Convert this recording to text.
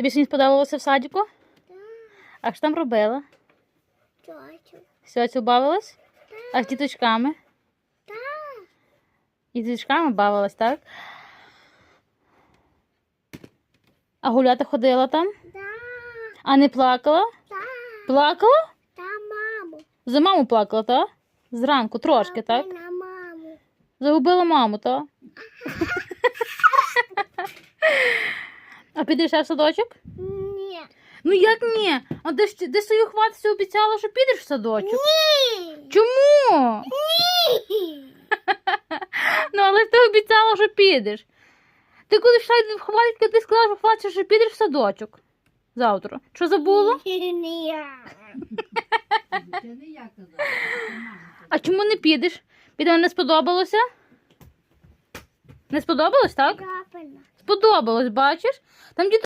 Тобі сьогодні сподобалося в садіку? Так. А що там робила? Тьотю. Сьогодні бавилась? А з діточками? Так. І з діточками бавилась, так? А гуляти ходила там? Так. А не плакала? Так. Плакала? Та маму. За маму плакала, так? Зранку, трошки, так? На маму. Загубила маму, так? А підеш ще в садочок? Ні. Ну як ні? А де ж де свою хватися обіцяла, що підеш в садочок? Ні. Чому? Ні. Ну, але ж ти обіцяла, що підеш. Ти коли йшла в хватки, ти сказала, що хватиться, що підеш в садочок. Завтра. Що забула? Ні. Це не я казала, це мама. А чому не підеш? Піде не сподобалося? Не сподобалось, так? Крапина. Сподобалось, бачиш? Там діти